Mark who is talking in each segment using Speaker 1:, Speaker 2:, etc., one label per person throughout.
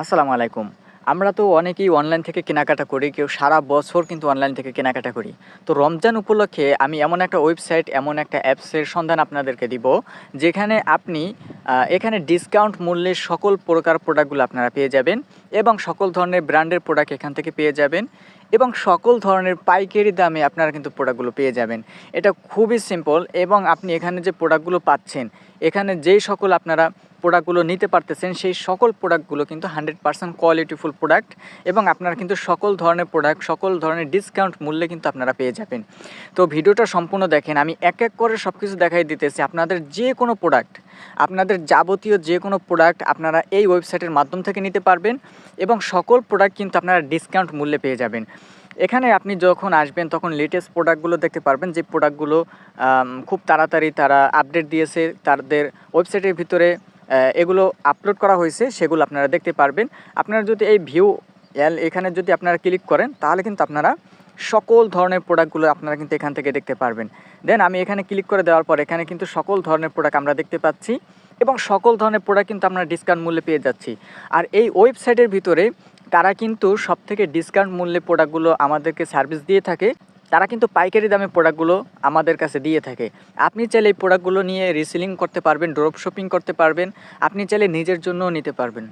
Speaker 1: আসসালামু আলাইকুম। আমরা তো অনেকেই অনলাইন থেকে কেনাকাটা করি, কেউ সারা বছর কিন্তু অনলাইন থেকে কেনাকাটা করি। তো রমজান উপলক্ষে আমি এমন একটা ওয়েবসাইট এমন একটা অ্যাপসের সন্ধান আপনাদেরকে দিব, যেখানে আপনি এখানে ডিসকাউন্ট মূল্যে সকল প্রকার প্রোডাক্টগুলো আপনারা পেয়ে যাবেন এবং সকল ধরনের ব্র্যান্ডের প্রোডাক্ট এখান থেকে পেয়ে যাবেন এবং সকল ধরনের পাইকারি দামে আপনারা কিন্তু প্রোডাক্টগুলো পেয়ে যাবেন। এটা খুবই সিম্পল এবং আপনি এখানে যে প্রোডাক্টগুলো পাচ্ছেন, এখানে যেই সকল আপনারা প্রোডাক্টগুলো নিতে পারতেছেন, সেই সকল প্রোডাক্টগুলো কিন্তু হান্ড্রেড পার্সেন্ট কোয়ালিটিফুল প্রোডাক্ট এবং আপনারা কিন্তু সকল ধরনের প্রোডাক্ট সকল ধরনের ডিসকাউন্ট মূল্যে কিন্তু আপনারা পেয়ে যাবেন। তো ভিডিওটা সম্পূর্ণ দেখেন, আমি এক এক করে সব কিছু দেখাই দিতেছি। আপনাদের যে কোনো প্রোডাক্ট আপনাদের যাবতীয় যে কোনো প্রোডাক্ট আপনারা এই ওয়েবসাইটের মাধ্যম থেকে নিতে পারবেন এবং সকল প্রোডাক্ট কিন্তু আপনারা ডিসকাউন্ট মূল্যে পেয়ে যাবেন। এখানে আপনি যখন আসবেন, তখন লেটেস্ট প্রোডাক্টগুলো দেখতে পারবেন। যে প্রোডাক্টগুলো খুব তাড়াতাড়ি তারা আপডেট দিয়েছে, তাদের ওয়েবসাইটের ভিতরে এগুলো আপলোড করা হয়েছে, সেগুলো আপনারা দেখতে পারবেন। আপনারা যদি এই ভিউ এল, এখানে যদি আপনারা ক্লিক করেন, তাহলে কিন্তু আপনারা সকল ধরনের প্রোডাক্টগুলো আপনারা কিন্তু এখান থেকে দেখতে পারবেন। দেন আমি এখানে ক্লিক করে দেওয়ার পর এখানে কিন্তু সকল ধরনের প্রোডাক্ট আমরা দেখতে পাচ্ছি এবং সকল ধরনের প্রোডাক্ট কিন্তু আমরা ডিসকাউন্ট মূল্যে পেয়ে যাচ্ছি। আর এই ওয়েবসাইটের ভিতরে তারা কিন্তু সব থেকে ডিসকাউন্ট মূল্যে প্রোডাক্টগুলো আমাদেরকে সার্ভিস দিয়ে থাকে। তারা কিন্তু পাইকারি দামে প্রোডাক্টগুলো আমাদের কাছে দিয়ে থাকে। আপনি চাইলে এই প্রোডাক্টগুলো নিয়ে রিসেলিং করতে পারবেন ড্রপ শপিং করতে পারবেন, আপনি চাইলে নিজের জন্যও নিতে পারবেন।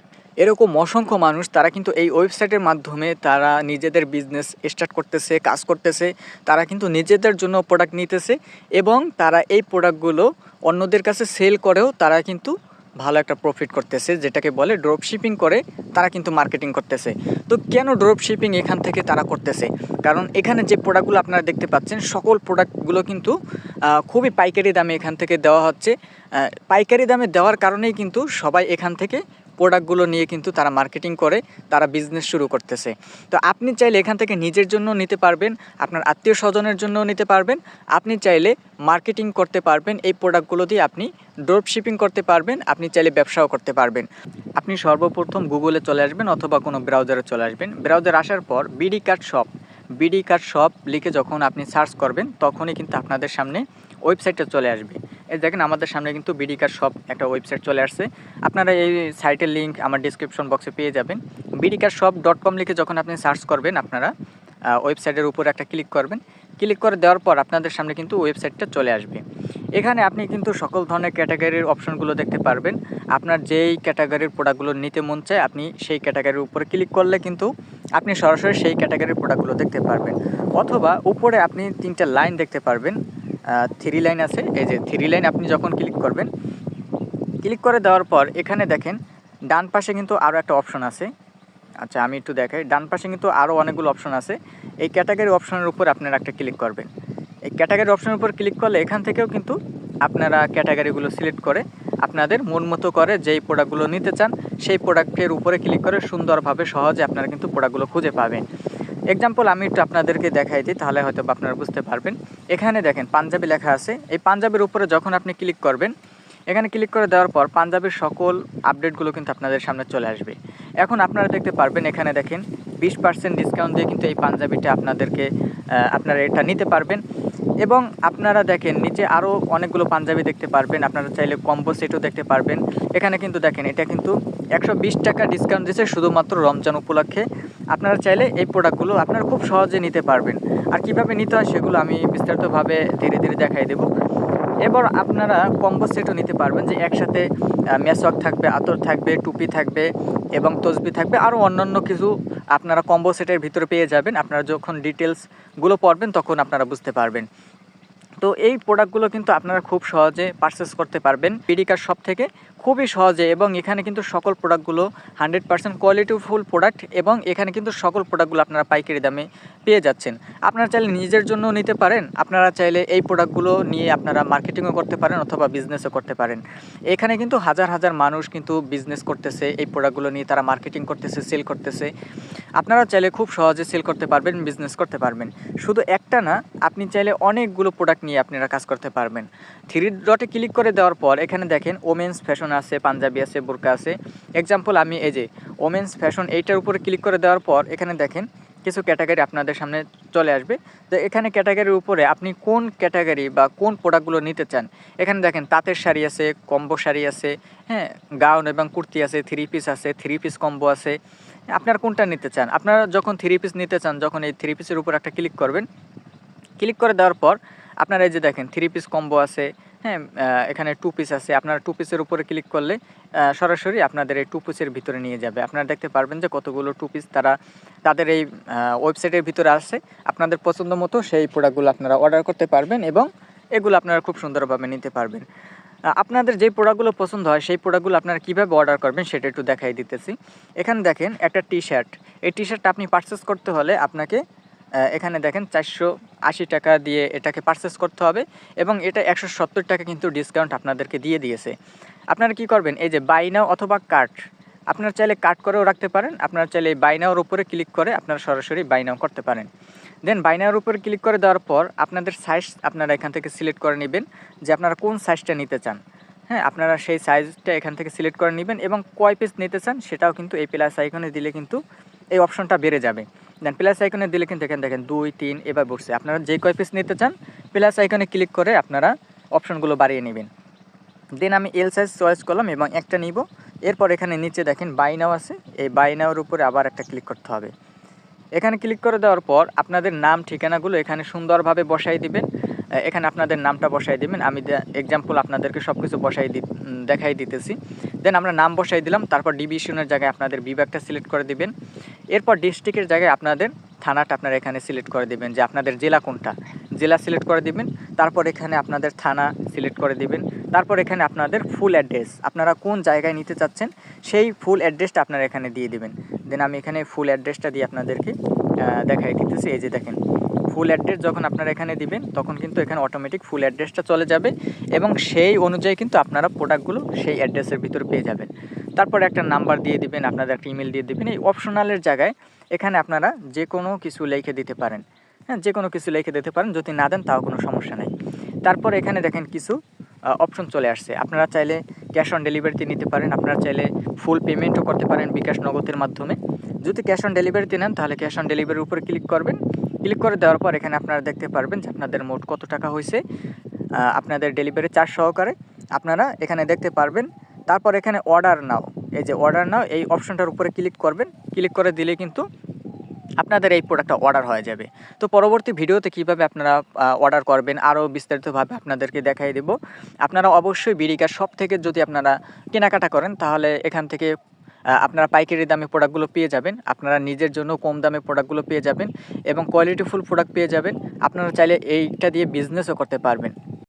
Speaker 1: এরকম অসংখ্য মানুষ, তারা কিন্তু এই ওয়েবসাইটের মাধ্যমে তারা নিজেদের বিজনেস স্টার্ট করতেছে, কাজ করতেছে, তারা কিন্তু নিজেদের জন্য প্রোডাক্ট নিতেছে এবং তারা এই প্রোডাক্টগুলো অন্যদের কাছে সেল করেও তারা কিন্তু ভালো একটা প্রফিট করতেছে, যেটাকে বলে ড্রপ শিপিং করে, তারা কিন্তু মার্কেটিং করতেছে। তো কেন ড্রপ শিপিং এখান থেকে তারা করতেছে? কারণ এখানে যে প্রোডাক্টগুলো আপনারা দেখতে পাচ্ছেন, সকল প্রোডাক্টগুলো কিন্তু খুবই পাইকারি দামে এখান থেকে দেওয়া হচ্ছে। পাইকারি দামে দেওয়ার কারণেই কিন্তু সবাই এখান থেকে প্রোডাক্টগুলো নিয়ে কিন্তু তারা মার্কেটিং করে, তারা বিজনেস শুরু করতেছে। তো আপনি চাইলে এখান থেকে নিজের জন্য নিতে পারবেন, আপনার আত্মীয় স্বজনের জন্যও নিতে পারবেন, আপনি চাইলে মার্কেটিং করতে পারবেন, এই প্রোডাক্টগুলো দিয়ে আপনি ড্রপ শিপিং করতে পারবেন, আপনি চাইলে ব্যবসাও করতে পারবেন। আপনি সর্বপ্রথম গুগলে চলে আসবেন অথবা কোনো ব্রাউজারে চলে আসবেন। ব্রাউজার আসার পর BD card shop BD card shop লিখে যখন আপনি সার্চ করবেন, তখনই কিন্তু আপনাদের সামনে ওয়েবসাইটটা চলে আসবে। এই দেখেন আমাদের সামনে কিন্তু বিডি কার্ড শপ একটা ওয়েবসাইট চলে আসছে। আপনারা এই সাইটের লিঙ্ক আমার ডিসক্রিপশন বক্সে পেয়ে যাবেন। BD card shop dot com লিখে যখন আপনি সার্চ করবেন আপনারা ওয়েবসাইটের উপর একটা ক্লিক করবেন। ক্লিক করে দেওয়ার পর আপনাদের সামনে কিন্তু ওয়েবসাইটটা চলে আসবে। এখানে আপনি কিন্তু সকল ধরনের ক্যাটাগরির অপশনগুলো দেখতে পারবেন। আপনার যেই ক্যাটাগরির প্রোডাক্টগুলো নিতে মন চায় আপনি সেই ক্যাটাগরির উপরে ক্লিক করলে কিন্তু আপনি সরাসরি সেই ক্যাটাগরির প্রোডাক্টগুলো দেখতে পারবেন। অথবা উপরে আপনি তিনটা লাইন দেখতে পারবেন। থ্রি লাইন আছে। এই যে থ্রি লাইন আপনি যখন ক্লিক করবেন ক্লিক করে দেওয়ার পর এখানে দেখেন, ডান পাশে কিন্তু আরও একটা অপশন আছে। আচ্ছা আমি একটু দেখাই। ডান পাশে কিন্তু আরও অনেকগুলো অপশন আছে। এই ক্যাটাগরি অপশনের উপর আপনারা একটা ক্লিক করবেন। এই ক্যাটাগরি অপশনের উপর ক্লিক করলে এখান থেকেও কিন্তু আপনারা ক্যাটাগরিগুলো সিলেক্ট করে আপনাদের মন মতো করে যেই প্রোডাক্টগুলো নিতে চান, সেই প্রোডাক্টের উপরে ক্লিক করে সুন্দরভাবে সহজে আপনারা কিন্তু প্রোডাক্টগুলো খুঁজে পাবেন। এক্সাম্পল আমি একটু আপনাদেরকে দেখাই দিই, তাহলে হয়তো আপনারা বুঝতে পারবেন। এখানে দেখেন, পাঞ্জাবি লেখা আছে। এই পাঞ্জাবির উপরে যখন আপনি ক্লিক করবেন, এখানে ক্লিক করে দেওয়ার পর পাঞ্জাবের সকল আপডেটগুলো কিন্তু আপনাদের সামনে চলে আসবে। এখন আপনারা দেখতে পারবেন, এখানে দেখেন, বিশ পার্সেন্ট ডিসকাউন্ট দিয়ে কিন্তু এই পাঞ্জাবিটা আপনাদেরকে আপনারা এটা নিতে পারবেন। এবং আপনারা দেখেন, নিচে আরও অনেকগুলো পাঞ্জাবি দেখতে পারবেন। আপনারা চাইলে কম্বো সেটও দেখতে পারবেন। এখানে কিন্তু দেখেন, এটা কিন্তু একশো বিশ টাকা ডিসকাউন্ট দিয়েছে শুধুমাত্র রমজান উপলক্ষে। আপনারা চাইলে এই প্রোডাক্টগুলো আপনারা খুব সহজে নিতে পারবেন। আর কীভাবে নিতে হয় সেগুলো আমি বিস্তারিতভাবে ধীরে ধীরে দেখাই দেবো। এবার আপনারা কম্বো সেটও নিতে পারবেন যে একসাথে মেসওয়াক থাকবে, আতর থাকবে, টুপি থাকবে এবং তসবি থাকবে। আরও অন্যান্য কিছু আপনারা কম্বো সেটের ভিতরে পেয়ে যাবেন। আপনারা যখন ডিটেলসগুলো পড়বেন তখন আপনারা বুঝতে পারবেন। তো এই প্রোডাক্টগুলো কিন্তু আপনারা খুব সহজে পারচেস করতে পারবেন। পিডিকার শপ থেকে খুবই সহজে এবং এখানে কিন্তু সকল প্রোডাক্টগুলো হান্ড্রেড পার্সেন্ট কোয়ালিটিফুল প্রোডাক্ট এবং এখানে কিন্তু সকল প্রোডাক্টগুলো আপনারা পাইকারি দামে পেয়ে যাচ্ছেন। আপনারা চাইলে নিজের জন্য নিতে পারেন, আপনারা চাইলে এই প্রোডাক্টগুলো নিয়ে আপনারা মার্কেটিংও করতে পারেন অথবা বিজনেসও করতে পারেন। এখানে কিন্তু হাজার হাজার মানুষ কিন্তু বিজনেস করতেছে, এই প্রোডাক্টগুলো নিয়ে তারা মার্কেটিং করতেছে, সেল করতেছে। আপনারা চাইলে খুব সহজে সেল করতে পারবেন বিজনেস করতে পারবেন। শুধু একটা না, আপনি চাইলে অনেকগুলো প্রোডাক্ট নিয়ে আপনারা কাজ করতে পারবেন। থ্রি ডটে ক্লিক করে দেওয়ার পর, এখানে দেখেন ওমেন্স ফ্যাশন আছে, পাঞ্জাবি আছে, বোরকা আছে। এক্সাম্পল আমি এই যে ওমেন্স ফ্যাশন এইটার উপরে ক্লিক করে দেওয়ার পর, এখানে দেখেন কিছু ক্যাটাগরি আপনাদের সামনে চলে আসবে। তো এখানে ক্যাটাগরির উপরে আপনি কোন ক্যাটাগরি বা কোন প্রোডাক্টগুলো নিতে চান, এখানে দেখেন তাঁতের শাড়ি আছে, কম্বো শাড়ি আছে হ্যাঁ গাউন এবং কুর্তি আছে থ্রি পিস আছে থ্রি পিস কম্বো আছে। আপনারা কোনটা নিতে চান? আপনারা যখন থ্রি পিস নিতে চান, যখন এই থ্রি পিসের উপর একটা ক্লিক করবেন ক্লিক করে দেওয়ার পর আপনারা এই যে দেখেন থ্রি পিস কম্বো আছে হ্যাঁ এখানে টু পিস আছে। আপনারা টু পিসের উপরে ক্লিক করলে সরাসরি আপনাদের এই টু পিসের ভিতরে নিয়ে যাবে। আপনারা দেখতে পারবেন যে কতগুলো টু পিস তারা, তাদের এই ওয়েবসাইটের ভিতরে আছে। আপনাদের পছন্দ মতো সেই প্রোডাক্টগুলো আপনারা অর্ডার করতে পারবেন এবং এগুলো আপনারা খুব সুন্দরভাবে নিতে পারবেন। আপনাদের যে প্রোডাক্টগুলো পছন্দ হয়, সেই প্রোডাক্টগুলো আপনারা কীভাবে অর্ডার করবেন সেটা একটু দেখাই দিতেছি। এখানে দেখেন একটা টি শার্ট এই টি শার্টটা আপনি পারচেস করতে হলে আপনাকে এখানে দেখেন চারশো আশি টাকা দিয়ে এটাকে পারচেস করতে হবে এবং এটা একশো সত্তর টাকা কিন্তু ডিসকাউন্ট আপনাদেরকে দিয়ে দিয়েছে। আপনারা কি করবেন? এই যে বাই নাও অথবা কার্ট আপনারা চাইলে কাট করেও রাখতে পারেন, আপনারা চাইলে বাইনাওর উপরে ক্লিক করে আপনারা সরাসরি বাইনাও করতে পারেন। দেন বাইনার উপরে ক্লিক করে দেওয়ার পর আপনাদের সাইজ আপনারা এখান থেকে সিলেক্ট করে নেবেন যে আপনারা কোন সাইজটা নিতে চান। হ্যাঁ আপনারা সেই সাইজটা এখান থেকে সিলেক্ট করে নেবেন এবং কয় পিস নিতে চান সেটাও কিন্তু এই প্লাস আইকনে দিলে কিন্তু এই অপশনটা বেড়ে যাবে। দেন প্লাস আইকনে দিলে কিন্তু এখানে দেখেন দুই, তিন এবার বসছে। আপনারা যে কয় পিস নিতে চান প্লাস আইকনে ক্লিক করে আপনারা অপশনগুলো বাড়িয়ে নেবেন। দেন আমি এল সাইজ চয়েস করলাম এবং একটা নিব। এরপর এখানে নিচে দেখেন বাই নাও আছে। এই বাই নাওর উপরে আবার একটা ক্লিক করতে হবে। এখানে ক্লিক করে দেওয়ার পর আপনাদের নাম ঠিকানাগুলো এখানে সুন্দরভাবে বসাই দিবেন। এখানে আপনাদের নামটা বসাই দিবেন। আমি এক্সাম্পল আপনাদেরকে সব কিছু বসাই দি দেখাই দিতেছি। দেন আমরা নাম বসাই দিলাম, তারপর ডিভিশনের জায়গায় আপনাদের বিভাগটা সিলেক্ট করে দিবেন। এরপর ডিস্ট্রিক্টের জায়গায় আপনাদের থানাটা আপনারা এখানে সিলেক্ট করে দিবেন যে আপনাদের জেলা কোনটা। জেলা সিলেক্ট করে দিবেন, তারপর এখানে আপনাদের থানা সিলেক্ট করে দিবেন। তারপর এখানে আপনাদের ফুল অ্যাড্রেস আপনারা কোন জায়গায় নিতে চাচ্ছেন, সেই ফুল অ্যাড্রেসটা আপনারা এখানে দিয়ে দিবেন। দেন আমি এখানে ফুল অ্যাড্রেসটা দিয়ে আপনাদেরকে দেখাই দিতেছি। এই যে দেখেন ফুল অ্যাড্রেস যখন আপনারা এখানে দিবেন, তখন কিন্তু এখানে অটোমেটিক ফুল অ্যাড্রেসটা চলে যাবে এবং সেই অনুযায়ী কিন্তু আপনারা প্রোডাক্টগুলো সেই অ্যাড্রেসের ভিতরে পেয়ে যাবেন। তারপর একটা নাম্বার দিয়ে দিবেন, আপনাদের একটা ইমেল দিয়ে দিবেন। এই অপশনালের জায়গায় এখানে আপনারা যে কোনো কিছু লিখে দিতে পারেন। হ্যাঁ যে কোনো কিছু লিখে দিতে পারেন, যদি না দেন তাও কোনো সমস্যা নেই। তারপর এখানে দেখেন কিছু অপশন চলে আসছে। আপনারা চাইলে ক্যাশ অন ডেলিভারিতে নিতে পারেন। আপনারা চাইলে ফুল পেমেন্টও করতে পারেন বিকাশ নগদের মাধ্যমে। যদি ক্যাশ অন ডেলিভারিতে নেন, তাহলে ক্যাশ অন ডেলিভারির উপরে ক্লিক করবেন। ক্লিক করে দেওয়ার পর এখানে আপনারা দেখতে পারবেন যে আপনাদের মোট কত টাকা হয়েছে আপনাদের ডেলিভারি চার্জ সহকারে। আপনারা এখানে দেখতে পারবেন, তারপর এখানে অর্ডার নাও। এই যে অর্ডার নাও, এই অপশনটার উপরে ক্লিক করবেন। ক্লিক করে দিলে কিন্তু আপনাদের এই প্রোডাক্টটা অর্ডার হয়ে যাবে। তো পরবর্তী ভিডিওতে কীভাবে আপনারা অর্ডার করবেন আরও বিস্তারিতভাবে আপনাদেরকে দেখাই দেব। আপনারা অবশ্যই বিড়িকার সব থেকে যদি আপনারা কেনাকাটা করেন, তাহলে এখান থেকে আপনারা পাইকারি দামে প্রোডাক্টগুলো পেয়ে যাবেন। আপনারা নিজের জন্য কম দামে প্রোডাক্টগুলো পেয়ে যাবেন এবং কোয়ালিটিফুল প্রোডাক্ট পেয়ে যাবেন। আপনারা চাইলে এইটা দিয়ে বিজনেসও করতে পারবেন।